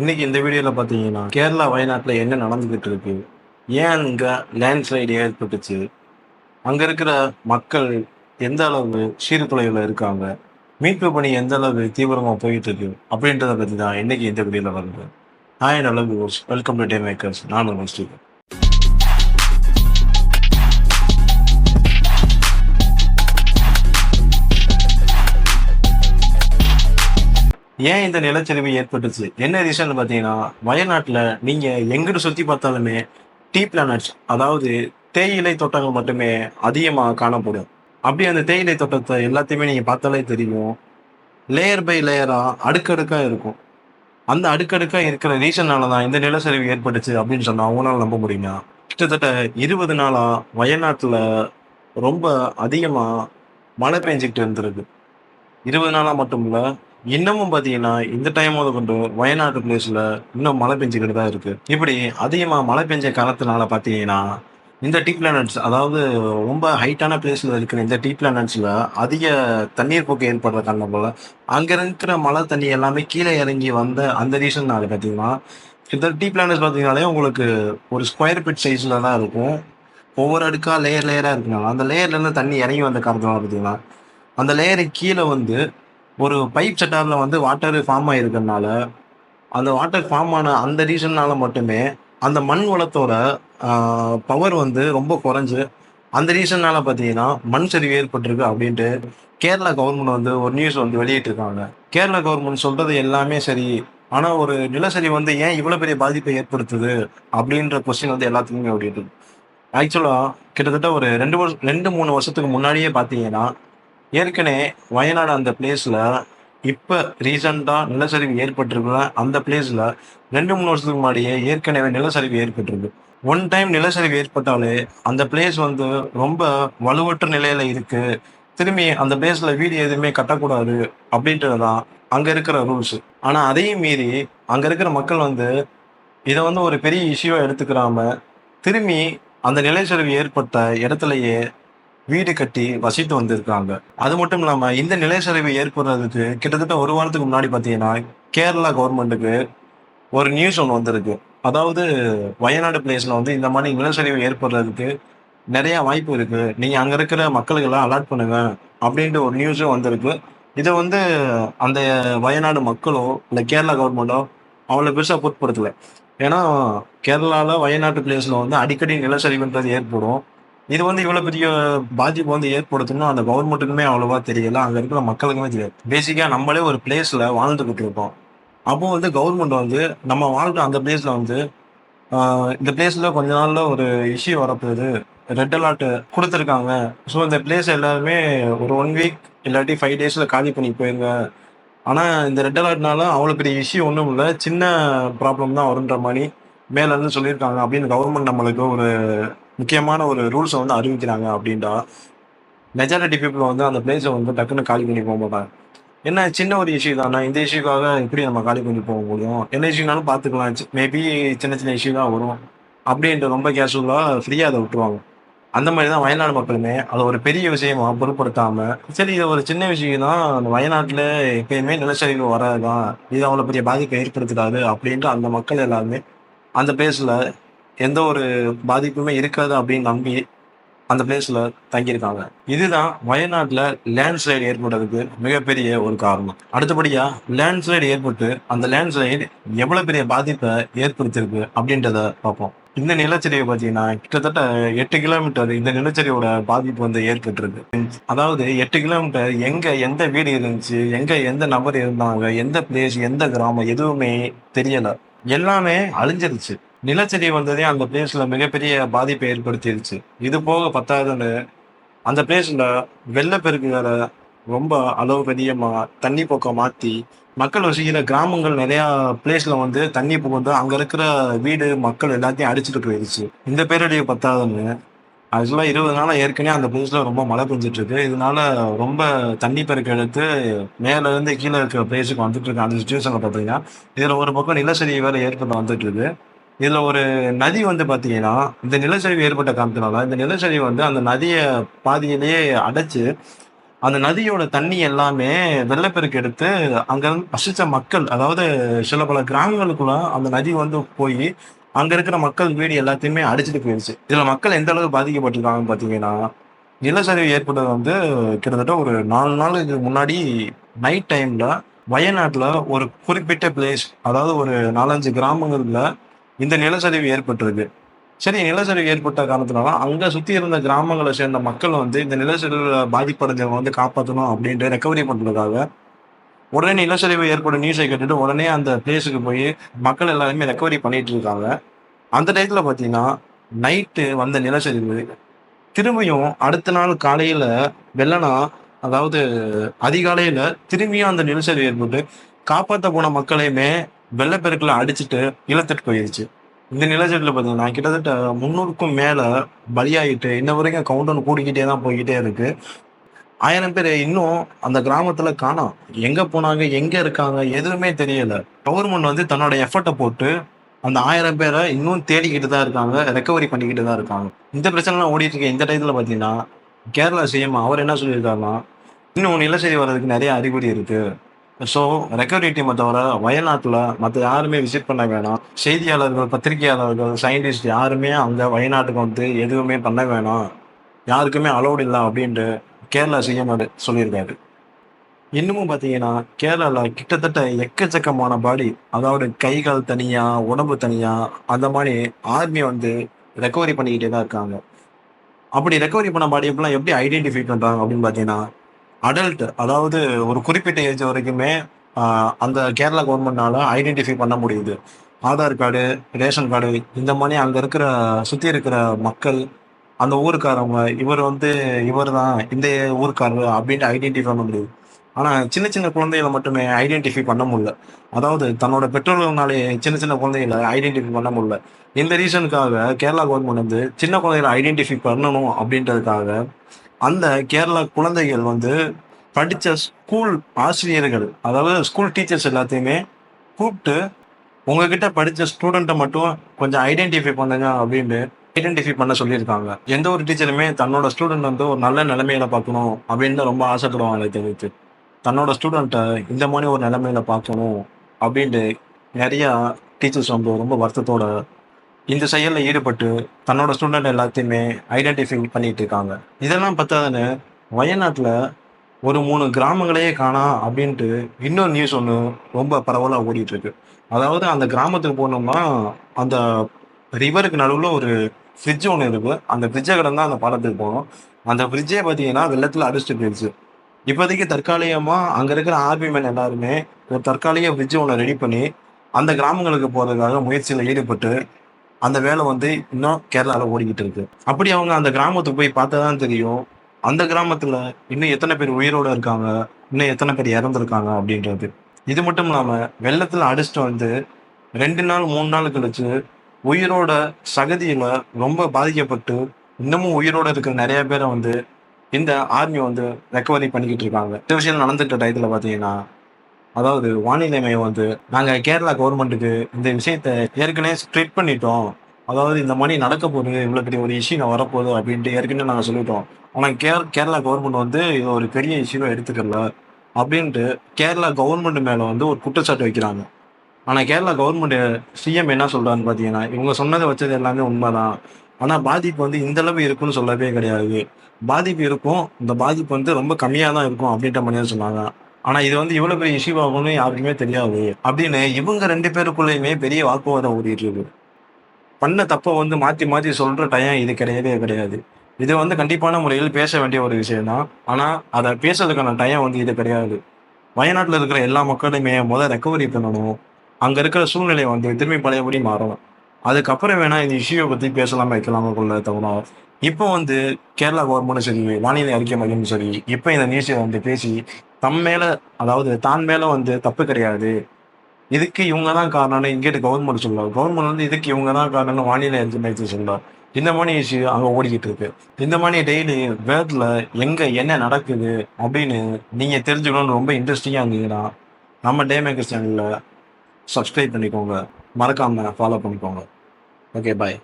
இன்னைக்கு இந்த வீடியோவில் பார்த்தீங்கன்னா கேரளா வயநாட்டில் என்ன நடந்துகிட்டு இருக்கு? ஏன் இங்கே லேண்ட்ஸ்லைடு ஏற்பட்டுச்சு? அங்கே இருக்கிற மக்கள் எந்த அளவு சீர்குலைவில் இருக்காங்க? மீட்பு பணி எந்த அளவு தீவிரமாக போயிட்டு இருக்கு? அப்படின்றத பற்றி தான் இன்னைக்கு இந்த வீடியோவில் வருது. நான் என் அளவு வெல்கம் டு டே மேக்கர்ஸ் நான் ஸ்டீவன் ஏன் இந்த நிலச்சரிவு ஏற்பட்டுச்சு? என்ன ரீசன் பார்த்தீங்கன்னா வயநாட்டில் நீங்கள் எங்கிட்டு சுற்றி பார்த்தாலுமே டீ பிளானட்ஸ் அதாவது தேயிலை தோட்டங்கள் மட்டுமே அதிகமாக காணப்படும். அப்படி அந்த தேயிலை தோட்டத்தை எல்லாத்தையுமே நீங்கள் பார்த்தாலே தெரியும். லேயர் பை லேயராக அடுக்கடுக்காக இருக்கும். அந்த அடுக்கடுக்காக இருக்கிற ரீசனால தான் இந்த நிலச்சரிவு ஏற்பட்டுச்சு அப்படின்னு சொன்னால் அவங்களால நம்ப முடியுமா? கிட்டத்தட்ட இருபது நாளாக வயநாட்டில் ரொம்ப அதிகமாக மழை பெஞ்சிக்கிட்டு இருந்திருக்கு. இருபது நாளாக மட்டும் இல்லை இன்னமும் பார்த்தீங்கன்னா இந்த டைம் முத கொண்டு வயநாடு பிளேஸ்ல இன்னும் மழை பெஞ்சுக்கிட்டு தான் இருக்கு. இப்படி அதிகமாக மழை பெஞ்ச காலத்தினால பார்த்தீங்கன்னா இந்த டீ பிளானட்ஸ் அதாவது ரொம்ப ஹைட்டான பிளேஸ்ல இருக்கிற இந்த டீ பிளானட்ஸ்ல அதிக தண்ணீர் போக்கு ஏற்படுற காரணம் போல அங்க இருக்கிற மழை தண்ணி எல்லாமே கீழே இறங்கி வந்த அந்த ரீசன்னால பார்த்தீங்கன்னா இந்த டீ பிளானட்ஸ் பார்த்தீங்கனாலே உங்களுக்கு ஒரு ஸ்கொயர் பிட் சைஸ்ல தான் இருக்கும். ஒவ்வொரு அடுக்கா லேயர் லேயரா இருக்கனால அந்த லேயர்ல இருந்து தண்ணி இறங்கி வந்த காரணத்தினால பார்த்தீங்கன்னா அந்த லேயருக்கு கீழே வந்து ஒரு பைப் செட்டாரில் வந்து வாட்டர் ஃபார்ம் ஆகிருக்கிறதுனால அந்த வாட்டர் ஃபார்ம் ஆன அந்த ரீசன்னால மட்டுமே அந்த மண் வளத்தோட பவர் வந்து ரொம்ப குறைஞ்சு அந்த ரீசன்னால பார்த்தீங்கன்னா மண் சரிவு ஏற்பட்டிருக்கு அப்படின்ட்டு கேரளா கவர்மெண்ட் வந்து ஒரு நியூஸ் வந்து வெளியிட்டிருக்காங்க. கேரளா கவர்மெண்ட் சொல்றது எல்லாமே சரி ஆனால் ஒரு நிலசரி வந்து ஏன் இவ்வளோ பெரிய பாதிப்பை ஏற்படுத்துது அப்படின்ற கொஸ்டின் வந்து எல்லாத்துக்குமே ஓடிட்டு ஆக்சுவலாக கிட்டத்தட்ட ஒரு ரெண்டு வருஷம் ரெண்டு மூணு வருஷத்துக்கு முன்னாடியே பார்த்தீங்கன்னா ஏற்கனவே வயநாடு அந்த பிளேஸில் இப்போ ரீசெண்டாக நிலச்சரிவு ஏற்பட்டிருக்கிற அந்த பிளேஸில் ரெண்டு மூணு வருஷத்துக்கு முன்னாடியே ஏற்கனவே நிலச்சரிவு ஏற்பட்டிருக்கு. ஒன் டைம் நிலச்சரிவு ஏற்பட்டாலே அந்த பிளேஸ் வந்து ரொம்ப வலுவற்ற நிலையில் இருக்குது திரும்பி அந்த பிளேஸில் வீடு எதுவுமே கட்டக்கூடாது அப்படின்றது தான் அங்கே இருக்கிற ரூல்ஸ் ஆனால் அதையும் மீறி அங்கே இருக்கிற மக்கள் வந்து இதை வந்து ஒரு பெரிய இஷ்யூவாக எடுத்துக்கிறாம திரும்பி அந்த நிலச்சரிவு ஏற்பட்ட இடத்துலையே வீடு கட்டி வசித்து வந்திருக்காங்க. அது மட்டும் இல்லாம இந்த நிலச்சரிவு ஏற்படுறதுக்கு கிட்டத்தட்ட ஒரு வாரத்துக்கு முன்னாடி பாத்தீங்கன்னா கேரளா கவர்மெண்ட்டுக்கு ஒரு நியூஸ் ஒன்று வந்திருக்கு. அதாவது வயநாடு பிளேஸ்ல வந்து இந்த மாதிரி நிலச்சரிவு ஏற்படுறதுக்கு நிறைய வாய்ப்பு இருக்கு. நீங்க அங்க இருக்கிற மக்களுக்கு எல்லாம் அலர்ட் பண்ணுங்க அப்படின்ற ஒரு நியூஸும் வந்திருக்கு. இதை வந்து அந்த வயநாடு மக்களோ இல்லை கேரளா கவர்மெண்டோ அவ்வளோ பெருசாக பொருட்படுத்தலை. ஏன்னா கேரளால வயநாட்டு பிளேஸ்ல வந்து அடிக்கடி நிலச்சரிவுன்றது ஏற்படும். இது வந்து இவ்வளவு பெரிய பாதிப்பு வந்து ஏற்படுத்தணும் அந்த கவர்மெண்ட்டுக்குமே அவ்வளவா தெரியல. அங்க இருக்கிற மக்களுக்குமே தெரியாது. பேசிக்கா நம்மளே ஒரு பிளேஸ்ல வாழ்ந்துகிட்டு இருக்கோம். அப்போ வந்து கவர்மெண்ட் வந்து நம்ம வாழ்ற அந்த பிளேஸ்ல வந்து இந்த பிளேஸ்ல கொஞ்ச நாள்ல ஒரு இஷ்யூ வரப்போகுது. ரெட் அலர்ட் கொடுத்துருக்காங்க. ஸோ இந்த பிளேஸ் எல்லாருமே ஒரு ஒன் வீக் இல்லாட்டி ஃபைவ் டேஸ்ல காலி பண்ணி போயிருங்க. ஆனா இந்த ரெட் அலர்ட்னால அவ்வளோ பெரிய இஷ்யூ ஒன்றும் இல்லை. சின்ன ப்ராப்ளம் தான் வருன்ற மாதிரி மேல இருந்து சொல்லியிருக்காங்க. அப்படின்னு கவர்மெண்ட் நம்மளுக்கு ஒரு முக்கியமான ஒரு ரூல்ஸை வந்து அறிவிக்கிறாங்க அப்படின்டா மெஜாரிட்டி பீப்புள் வந்து அந்த பிளேஸை வந்து டக்குன்னு காலி பண்ணி போக மாட்டாங்க. என்ன சின்ன ஒரு இஷ்யூ தானே? இந்த இஷ்யூக்காக எப்படி நம்ம காலி பண்ணி போக முடியும்? என்ன இஷ்யூனாலும் பார்த்துக்கலாம் மேபி சின்ன சின்ன இஷ்யூ தான் வரும். அப்படின்ற ரொம்ப கேஷுவலாக ஃப்ரீயாக அதை விட்டுருவாங்க. அந்த மாதிரி தான் வயநாடு மக்களுமே அதை ஒரு பெரிய விஷயமா பொருட்படுத்தாம சரி இது ஒரு சின்ன விஷயம் தான். அந்த வயநாட்டில் எப்பயுமே நிலச்சரிவு வராதுதான். இது அவ்வளோ பெரிய பாதிப்பை ஏற்படுத்தாது அப்படின்ற அந்த மக்கள் எல்லாருமே அந்த பிளேஸில் எந்த ஒரு பாதிப்புமே இருக்காது அப்படின்னு நம்பி அந்த பிளேஸ்ல தங்கியிருக்காங்க. இதுதான் வயநாட்டில் லேண்ட்ஸ்லைடு ஏற்படுறதுக்கு மிகப்பெரிய ஒரு காரணம். அடுத்தபடியா லேண்ட்ஸ்லைடு ஏற்பட்டு அந்த லேண்ட்ஸ்லைடு எவ்வளவு பெரிய பாதிப்பை ஏற்படுத்தியிருக்கு அப்படின்றத பார்ப்போம். இந்த நிலச்சரிவை பார்த்தீங்கன்னா கிட்டத்தட்ட எட்டு கிலோமீட்டர் இந்த நிலச்சரிவோட பாதிப்பு வந்து ஏற்பட்டிருக்கு. அதாவது எட்டு கிலோமீட்டர் எங்க எந்த வீடு இருந்துச்சு எங்க எந்த நபர் இருந்தாங்க எந்த பிளேஸ் எந்த கிராமம் எதுவுமே தெரியல. எல்லாமே அழிஞ்சிருச்சு. நிலச்சரி வந்ததே அந்த பிளேஸ்ல மிகப்பெரிய பாதிப்பை ஏற்படுத்திருச்சு. இது போக பத்தாதுன்னு அந்த பிளேஸ்ல வெள்ளப்பெருக்கு வேற ரொம்ப அளவு பெரியமா தண்ணி போக்கம் மாத்தி மக்கள் வசிக்கிற கிராமங்கள் நிறைய பிளேஸ்ல வந்து தண்ணி புகுந்து அங்க இருக்கிற வீடு மக்கள் எல்லாத்தையும் அடிச்சுட்டு போயிடுச்சு இந்த பேரழிவு பத்தாதுன்னு ஆக்சுவலாக இருபது நாளாக ஏற்கனவே அந்த பிளேஸில் ரொம்ப மழை பெஞ்சிட்டு இருக்கு. இதனால ரொம்ப தண்ணி பெருக்க எடுத்து மேலேருந்து கீழே இருக்கிற பிளேஸுக்கு வந்துட்டு இருக்கு அந்த சுச்சுவேஷனில் பார்த்தீங்கன்னா இதில் ஒரு பக்கம் நிலச்சரி வேலை ஏற்பட்டு வந்துட்டு இருக்கு. இதுல ஒரு நதி வந்து பாத்தீங்கன்னா இந்த நிலச்சரிவு ஏற்பட்ட காரணத்தினால இந்த நிலச்சரிவு வந்து அந்த நதியை பாதியிலேயே அடைச்சு அந்த நதியோட தண்ணி எல்லாமே வெள்ளப்பெருக்கு எடுத்து அங்கிருந்து வசிச்ச மக்கள் அதாவது சில பல கிராமங்களுக்குள்ள அந்த நதி வந்து போய் அங்க இருக்கிற மக்கள் வீடு எல்லாத்தையுமே அடிச்சுட்டு போயிருச்சு. இதுல மக்கள் எந்த அளவுக்கு பாதிக்கப்பட்டிருக்காங்கன்னு பாத்தீங்கன்னா நிலச்சரிவு ஏற்பட்டது வந்து கிட்டத்தட்ட ஒரு நாலு நாளுக்கு முன்னாடி நைட் டைம்ல வயநாட்டுல ஒரு குறிப்பிட்ட பிளேஸ் அதாவது ஒரு நாலஞ்சு கிராமங்கள்ல இந்த நிலச்சரிவு ஏற்பட்டிருக்கு. சரி நிலச்சரிவு ஏற்பட்ட காரணத்தினால அங்க சுத்தி இருந்த கிராமங்களை சேர்ந்த மக்கள் வந்து இந்த நிலச்சரிவுல பாதிப்படைஞ்சவங்க வந்து காப்பாற்றணும் அப்படின்ட்டு ரெக்கவரி பண்றதுக்காக உடனே நிலச்சரிவு ஏற்படும் நியூஸை கேட்டுட்டு உடனே அந்த பிளேஸுக்கு போய் மக்கள் எல்லாருமே ரெக்கவரி பண்ணிட்டு இருக்காங்க. அந்த டயத்துல பாத்தீங்கன்னா நைட்டு வந்த நிலச்சரிவு திரும்பியும் அடுத்த நாள் காலையில வெள்ளனா அதாவது அதிகாலையில திரும்பியும் அந்த நிலச்சரிவு ஏற்பட்டு காப்பாற்ற போன மக்களையுமே வெள்ளப்பெருக்கில் அடிச்சுட்டு நிலத்தட்டு போயிருச்சு. இந்த நிலச்சட்டில் பார்த்தீங்கன்னா கிட்டத்தட்ட முந்நூறுக்கும் மேலே பலியாகிட்டு இன்ன வரைக்கும் கவுண்டவுன் கூடிக்கிட்டே தான் போய்கிட்டே இருக்கு. ஆயிரம் பேர் இன்னும் அந்த கிராமத்துல காணோம். எங்க போனாங்க எங்க இருக்காங்க எதுவுமே தெரியல. கவர்மெண்ட் வந்து தன்னோட எஃபர்ட்டை போட்டு அந்த ஆயிரம் பேரை இன்னும் தேடிக்கிட்டு தான் இருக்காங்க ரெக்கவரி பண்ணிக்கிட்டு தான் இருக்காங்க. இந்த பிரச்சனைலாம் ஓடிட்டு இருக்க இந்த டயத்துல பார்த்தீங்கன்னா கேரளா சிஎம் அவர் என்ன சொல்லியிருக்காருன்னா இன்னும் நிலச்சரி வர்றதுக்கு நிறைய அறிகுறி இருக்குது ஸோ ரெக்கவரி டீமை தவிர வயநாட்டில் மற்ற யாருமே விசிட் பண்ண வேணாம். செய்தியாளர்கள் பத்திரிகையாளர்கள் சயின்டிஸ்ட் யாருமே அங்கே வயநாட்டுக்கு வந்து எதுவுமே பண்ண வேணாம். யாருக்குமே அலோடு இல்லை அப்படின்ட்டு கேரளா சிஎம் சொல்லியிருக்காரு. இன்னமும் பார்த்தீங்கன்னா கேரளாவில் கிட்டத்தட்ட எக்கச்சக்கமான பாடி அதாவது கைகள் தனியாக உடம்பு தனியாக அந்த மாதிரி ஆர்மி வந்து ரெக்கவரி பண்ணிக்கிட்டே தான் இருக்காங்க. அப்படி ரெக்கவரி பண்ண பாடி எப்படிலாம் எப்படி ஐடென்டிஃபை பண்ணுறாங்க அப்படின்னு பார்த்தீங்கன்னா அடல்ட் அதாவது ஒரு குறிப்பிட்ட ஏஜ் வரைக்குமே அந்த கேரளா கவர்மெண்ட்னால ஐடென்டிஃபை பண்ண முடியுது. ஆதார் கார்டு ரேஷன் கார்டு இந்த மாதிரி அங்கே இருக்கிற சுற்றி இருக்கிற மக்கள் அந்த ஊருக்காரவங்க இவர் வந்து இவர் தான் இந்த ஊருக்காரர் அப்படின்ட்டு ஐடென்டிஃபை பண்ண முடியுது. ஆனால் சின்ன சின்ன குழந்தைகளை மட்டுமே ஐடென்டிஃபை பண்ண முடியல. அதாவது தன்னோட பெற்றோர்கள்னாலே சின்ன சின்ன குழந்தைகளை ஐடென்டிஃபை பண்ண முடியல. இந்த ரீசனுக்காக கேரளா கவர்மெண்ட் வந்து சின்ன குழந்தைகளை ஐடென்டிஃபை பண்ணணும் அப்படின்றதுக்காக அந்த கேரளா குழந்தைகள் வந்து படித்த ஸ்கூல் ஆசிரியர்கள் அதாவது ஸ்கூல் டீச்சர்ஸ் எல்லாத்தையுமே கூப்பிட்டு உங்ககிட்ட படித்த ஸ்டூடெண்ட்டை மட்டும் கொஞ்சம் ஐடென்டிஃபை பண்ணுங்க அப்படின்னு ஐடென்டிஃபை பண்ண சொல்லியிருக்காங்க. எந்த ஒரு டீச்சருமே தன்னோட ஸ்டூடெண்ட் வந்து ஒரு நல்ல நிலைமையில பார்க்கணும் அப்படின்னு தான் ரொம்ப ஆசைப்படுவாங்க தெரிவித்து தன்னோட ஸ்டூடெண்ட்டை இந்த மாதிரி ஒரு நிலைமையில பார்க்கணும் அப்படின்ட்டு நிறையா டீச்சர்ஸ் வந்து ரொம்ப வருத்தத்தோட இந்த செயலில் ஈடுபட்டு தன்னோட ஸ்டூடெண்ட் எல்லாத்தையுமே ஐடென்டிஃபை பண்ணிட்டு இருக்காங்க இதெல்லாம் பத்தாதுன்னு வயநாட்டில் ஒரு மூணு கிராமங்களையே காணா அப்படின்ட்டு இன்னொரு நியூஸ் ஒன்று ரொம்ப பரவலாக ஓடிட்டு இருக்கு அதாவது அந்த கிராமத்துக்கு போனோம்னா அந்த ரிவருக்கு நடுவில் ஒரு ஃப்ரிட்ஜ் ஒன்று இருக்கு. அந்த ஃப்ரிட்ஜை கடந்தால் அந்த பாலத்துக்கு போகணும் அந்த ஃப்ரிட்ஜே பார்த்தீங்கன்னா வெள்ளத்தில் அடிச்சுட்டு போயிடுச்சு இப்போதைக்கு தற்காலிகமாக அங்கே இருக்கிற ஆர்மி மேன் எல்லாருமே ஒரு தற்காலிக ஃப்ரிட்ஜ் ஒன்று ரெடி பண்ணி அந்த கிராமங்களுக்கு போகிறதுக்காக முயற்சியில் ஈடுபட்டு அந்த வேலை வந்து இன்னும் கேரளாவில் ஓடிக்கிட்டு இருக்கு. அப்படி அவங்க அந்த கிராமத்துக்கு போய் பார்த்தா தான் தெரியும் அந்த கிராமத்துல இன்னும் எத்தனை பேர் உயிரோட இருக்காங்க இன்னும் எத்தனை பேர் இறந்துருக்காங்க அப்படின்றது. இது மட்டும் இல்லாம வெள்ளத்துல அடிச்சுட்டு வந்து ரெண்டு நாள் மூணு நாள் கழிச்சு உயிரோட சகதியில ரொம்ப பாதிக்கப்பட்டு இன்னமும் உயிரோட இருக்கிற நிறைய பேரை வந்து இந்த ஆர்மி வந்து ரெக்கவரி பண்ணிக்கிட்டு இருக்காங்க. இந்த விஷயம் நடந்துட்ட டயத்துல பாத்தீங்கன்னா அதாவது வானிலை மையம் வந்து நாங்கள் கேரளா கவர்மெண்ட்டுக்கு இந்த விஷயத்தை ஏற்கனவே ஸ்ப்ரெட் பண்ணிட்டோம். அதாவது இந்த மாதிரி நடக்க போகுது இவ்வளோ பெரிய ஒரு இஷ்யூ நான் வரப்போகுது அப்படின்ட்டு ஏற்கனவே நாங்கள் சொல்லிட்டோம். ஆனால் கேர் கேரளா கவர்மெண்ட் வந்து இது ஒரு பெரிய இஷ்யூவை எடுத்துக்கல. அப்படின்ட்டு கேரளா கவர்மெண்ட் மேலே வந்து ஒரு குற்றச்சாட்டு வைக்கிறாங்க. ஆனால் கேரளா கவர்மெண்ட் சிஎம் என்ன சொல்கிறான்னு பார்த்தீங்கன்னா இவங்க சொன்னதை வச்சது எல்லாமே உண்மைதான். ஆனால் பாதிப்பு வந்து இந்த அளவு சொல்லவே கிடையாது. பாதிப்பு இருக்கும் இந்த பாதிப்பு வந்து ரொம்ப கம்மியாக தான் இருக்கும் அப்படின்ற மாதிரி சொன்னாங்க. ஆனா இது வந்து இவ்வளவு பெரிய இஷ்யூ ஆகும்னு யாருக்குமே தெரியாது. அப்படின்னு இவங்க ரெண்டு பேருக்குள்ளயுமே பெரிய வாக்குவாதம் ஓடிட்டு இருக்கு. பண்ண தப்பை வந்து மாத்தி மாத்தி சொல்ற டயம் இது கிடையவே கிடையாது. இது வந்து கண்டிப்பான முறையில் பேச வேண்டிய ஒரு விஷயம் தான் ஆனா அதை பேசுறதுக்கான டயம் வந்து இது கிடையாது. வயநாட்டில் இருக்கிற எல்லா மக்களுமே முதல் ரெக்கவரி பண்ணணும். அங்க இருக்கிற சூழ்நிலை வந்து திரும்பி பழையபடி மாறணும். அதுக்கப்புறம் வேணா இந்த இஷ்யூவை பத்தி பேசலாம வைக்கலாமா கொள்ள தவிர இப்போ வந்து கேரளா கவர்மெண்ட்டும் சரி வானிலை அறிக்கை மையமும் சரி இப்போ இந்த நியூஸை வந்து பேசி தம் மேல அதாவது தான் மேல வந்து தப்பு கிடையாது. இதுக்கு இவங்க தான் காரணம்னு இங்கிட்டு கவர்மெண்ட் சொல்லலாம் கவர்மெண்ட் வந்து இதுக்கு இவங்க தான் காரணம்னு வானிலை அறிக்கை மையத்தை சொல்லலாம் இந்த மாதிரி இஷ்யூ அங்கே ஓடிக்கிட்டு இருக்கு. இந்த மாதிரி டெய்லி வேர்ல்ட்ல எங்க என்ன நடக்குது அப்படின்னு நீங்க தெரிஞ்சுக்கணும்னு ரொம்ப இன்ட்ரெஸ்டிங்காக இருந்தீங்கன்னா நம்ம டே மேக்கர் சேனல்ல சப்ஸ்கிரைப் பண்ணிக்கோங்க. மறக்காம ஃபாலோ பண்ணிக்கோங்க. Okay bye